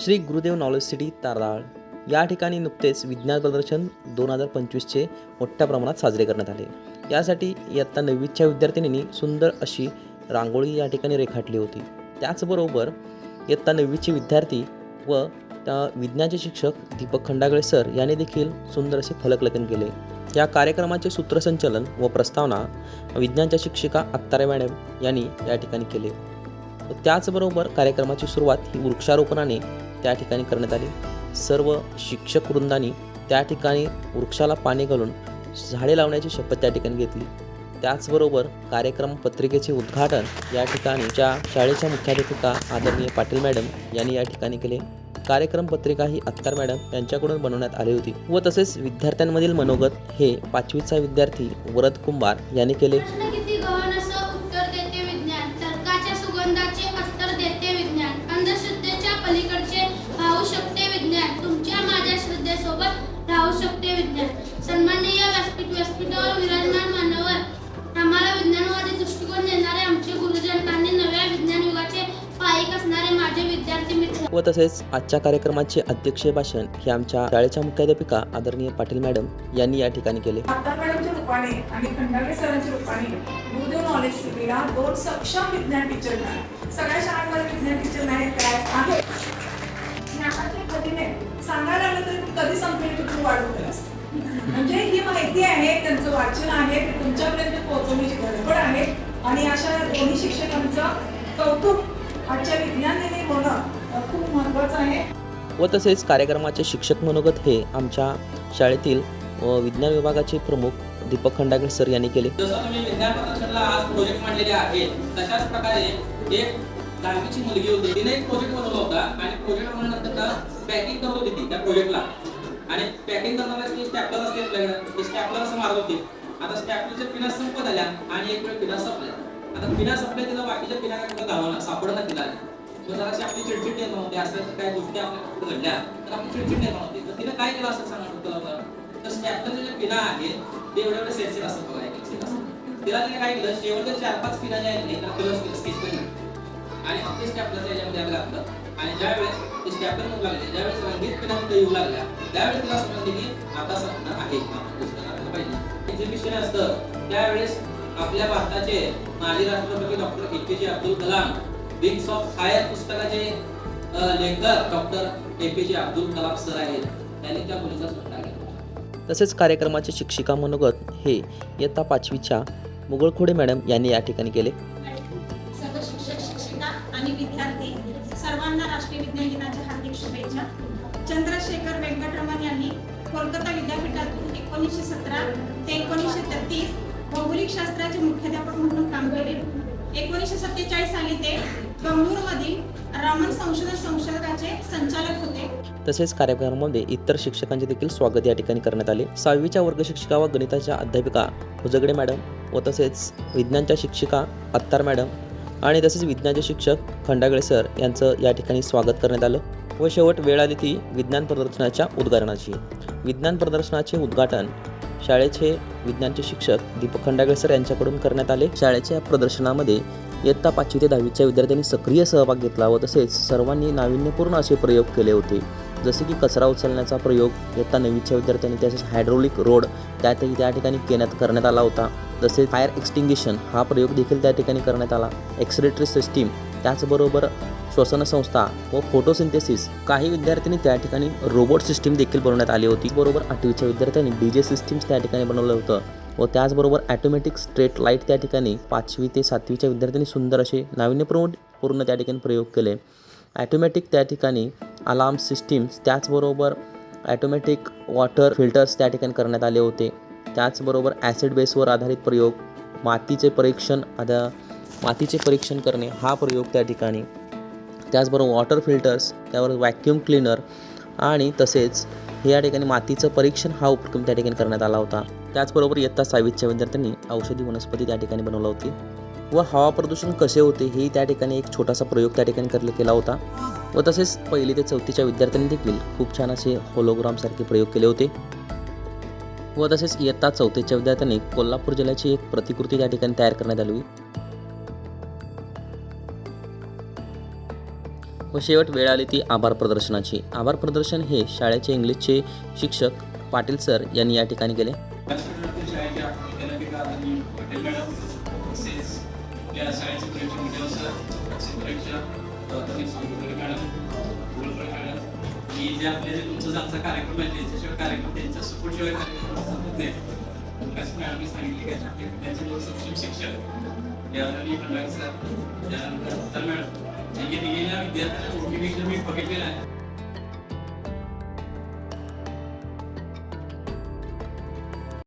Shri Gurudev knowledge city Tardal. या ठिकाणी नुकतेच विज्ञान प्रदर्शन दोन हजार पंचवीसचे मोठ्या प्रमाणात साजरे करण्यात आले. यासाठी इयत्ता नववीच्या विद्यार्थिनींनी सुंदर अशी रांगोळी या ठिकाणी रेखाटली होती. त्याचबरोबर इयत्ता नववीचे विद्यार्थी व त्या विज्ञानचे शिक्षक दीपक खंडागळे सर यांनी देखील सुंदर असे फलकलेखन केले. या कार्यक्रमाचे सूत्रसंचलन व प्रस्तावना विज्ञानच्या शिक्षिका अत्तारे मॅडम यांनी या ठिकाणी केले. व त्याचबरोबर कार्यक्रमाची सुरुवात ही वृक्षारोपणाने त्या ठिकाणी करण्यात आली. सर्व शिक्षक वृंदांनी त्या ठिकाणी वृक्षाला पाणी घालून झाडे लावण्याची शपथ त्या ठिकाणी घेतली. त्याचबरोबर कार्यक्रम पत्रिकेचे उद्घाटन या ठिकाणी ज्या शाळेच्या मुख्याध्यापिका आदरणीय पाटील मॅडम यांनी या ठिकाणी केले. कार्यक्रम पत्रिका ही अत्तार मॅडम यांच्याकडून बनवण्यात आली होती व तसेच विद्यार्थ्यांमधील मनोगत हे पाचवीचा विद्यार्थी वरद कुंभार यांनी केले. व्यासपीठावर विराजमान मानवर आम्हाला विज्ञानवादी दृष्टिकोन देणारे आमचे गुरुजन आणि नव्या विज्ञान युगाचे पायक असणारे माझे विद्यार्थी मित्र. व तसेच आजच्या कार्यक्रमाचे अध्यक्षीय भाषण हे आमच्या शाळेच्या मुख्याध्यापिका आदरणीय पाटील मॅडम यांनी या ठिकाणी केले. आता मॅडमच्या रूपाने आणि खंडागळे सरांच्या रूपाने गुरुदेव नॉलेज सिटीला दोन सक्षम विज्ञान टीचर मिळाले सगळ्या शाळांमध्ये विज्ञान टीचर नाही काय आहे ज्ञानाच्या गतीने सांगायला लागलं तरी कधी संपली? वाढवत असते म्हणजे ही माहिती आहे त्यांचं वाचन आहे ते तुमच्यापर्यंत पोहोचवण्याची गडबड आहे. आणि अशा दोन्ही शिक्षकांचं कौतुक आजच्या विज्ञान दिनी होणं खूप महत्वाचं आहे. व तसेच कार्यक्रमाचे शिक्षक मनोगत हे आमच्या शाळेतील विज्ञान विभागाचे प्रमुख दीपक खंडागळे सर यांनी केले. जसं तुम्ही विज्ञान प्रदर्शनला आज प्रोजेक्ट मांडलेले आहेत तशाच प्रकारे एक दहावीची मुलगी होती. तिने एक प्रोजेक्ट बनवला होता आणि प्रोजेक्ट बनवल्यानंतर पॅकिंग करत होती ती त्या प्रोजेक्टला आणि पॅकिंग करताना ती स्टॅपलर असते आपल्याकडे ते स्टॅपलर असं मारत होती. आता स्टॅपलरच्या पिना संपत आल्या आणि एक वेळ पिना संपल्या आता पिना संपल्या तिला बाकीच्या पिना काय कुठं घालवणार सापडणार तिला मग जराशी आपली चिडचिड निर्माण होते असं काही गोष्टी आपल्या घडल्या तर आपली चिडचिड निर्माण होते. तर तिने काय केलं असं सांगत होतं तर स्टॅपलरचे जे पिना आहेत ते एवढे एवढे सेन्सिट असतात बघा एक तिला तिने काय केलं? शेवटच्या चार पाच पिना ज्या आहेत एका स्केच पेन आणि ते स्टॅपलर त्याच्यामध्ये आत घातलं. आणि ज्यावेळेस ते स्टॅपलर मग लागले ज्यावेळेस रंगीत पिना येऊ लागल्या त्यावेळेस तिला समजते की आता संपणं आहे. पुस्तक आणलं पाहिजे. एक्झिबिशन असतं त्यावेळेस आपल्या भारताचे माजी राष्ट्रपती doctor A P J Abdul Kalam wings of fire पुस्तकाचे लेखक doctor A P J Abdul Kalam sir आहेत. त्यांनी त्या मुलीचा सत्कार केला तसेच कार्यक्रमाचे शिक्षिका मनोगत हे इयत्ता पाचवीच्या मुगळखोडे मॅडम यांनी या ठिकाणी केले. शिक्षिका आणि विद्यार्थी सर्वांना राष्ट्रीय विज्ञान दिनाच्या हार्दिक शुभेच्छा. चंद्रशेखर वेंकटरमण यांनी कोलकाता विद्यापीठातून एकोणीसशे सतरा ते एकोणीसशे तेहतीस भौगोलिक शास्त्राचे मुख्याध्यापक म्हणून काम केले. एकोणीसशे सत्तेचाळीस साली ते बंगळूरमधील रामन संशोधन संशोधकाचे संचालक होते. तसेच कार्यक्रमामध्ये इतर शिक्षकांचे देखील स्वागत या ठिकाणी करण्यात आले. सहावीच्या वर्ग शिक्षिका व गणिताच्या अध्यापिका हुजगडे मॅडम व तसेच विज्ञानच्या शिक्षिका अत्तार मॅडम आणि तसेच विज्ञानचे शिक्षक खंडागळे सर यांचं या ठिकाणी स्वागत करण्यात आलं. व शेवट वेळ आली ती विज्ञान प्रदर्शनाच्या उद्घाटनाची. विज्ञान प्रदर्शनाचे उद्घाटन शाळेचे विज्ञानचे शिक्षक दीपक खंडागळे सर यांच्याकडून करण्यात आले. शाळेच्या प्रदर्शनामध्ये इयत्ता पाचवी ते दहावीच्या विद्यार्थ्यांनी सक्रिय सहभाग घेतला व तसेच सर्वांनी नाविन्यपूर्ण असे प्रयोग केले होते. जसे की कचरा उचलण्याचा प्रयोग इयत्ता नववीच्या विद्यार्थ्यांनी तसेच हायड्रोलिक रोड त्या त्या ठिकाणी केण्यात करण्यात आला होता. तसेच फायर एक्सटिंग्विशन हा प्रयोग देखील त्या ठिकाणी करण्यात आला. एक्सरेटरी सिस्टीम त्याचबरोबर श्वसन संस्था व फोटोसिंथेसिस काही विद्यार्थ्यांनी त्या ठिकाणी रोबोट सिस्टीम देखील बनवण्यात आली होती. बरोबर आठवीच्या विद्यार्थ्यांनी डी जे सिस्टीम्स त्या ठिकाणी बनवलं होतं. व त्याचबरोबर ॲटोमॅटिक स्ट्रेट लाइट त्या ठिकाणी पाचवी ते सातवीच्या विद्यार्थ्यांनी सुंदर असे नाविन्यपूर्ण पूर्ण त्या ठिकाणी प्रयोग केले. ॲटोमॅटिक त्या ठिकाणी अलार्म सिस्टीम्स त्याचबरोबर ॲटोमॅटिक वॉटर फिल्टर्स त्या ठिकाणी करण्यात आले होते. त्याचबरोबर ॲसिड बेसवर आधारित प्रयोग मातीचे परीक्षण आधा मातीचे परीक्षण करणे हा प्रयोग त्या ठिकाणी. त्याचबरोबर वॉटर फिल्टर्स त्यावर व्हॅक्यूम क्लीनर आणि तसेच हे या ठिकाणी मातीचं परीक्षण हा उपक्रम त्या ठिकाणी करण्यात आला होता. त्याचबरोबर इयत्ता सावीच्या विद्यार्थ्यांनी औषधी वनस्पती त्या ठिकाणी बनवला होती. व हवा प्रदूषण कसे होते हे त्या ठिकाणी एक छोटासा प्रयोग त्या ठिकाणी करले केला होता. व तसेच पहिली ते चौथीच्या विद्यार्थ्यांनी देखील खूप छान असे होलोग्रामसारखे प्रयोग केले होते. व तसेच इयत्ता चौथीच्या विद्यार्थ्यांनी कोल्हापूर जिल्ह्याची एक प्रतिकृती त्या ठिकाणी तयार करण्यात आली. व शेवट वेळ आली ती आभार प्रदर्शनाची. आभार प्रदर्शन हे शाळेचे इंग्लिशचे शिक्षक पाटील सर यांनी या ठिकाणी केले. या शाळेचे परीक्षा मिटेल सर तसेच परीक्षा तसेच सुंदर मॅडम गोलकर मॅडम आणि जे आपले जे तुमचा जो आमचा कार्यक्रम आहे त्यांच्याशिवाय कार्यक्रम त्यांच्या सपोर्टशिवाय कार्यक्रम संपत नाही. विकास मॅडमनी सांगितले की त्यांचे दोन सक्षम शिक्षक यावेळी खंडाळे सर त्यानंतर उत्तर मॅडम यांनी दिलेल्या विद्यार्थ्यांना मोटिवेशन मी बघितलेलं आहे.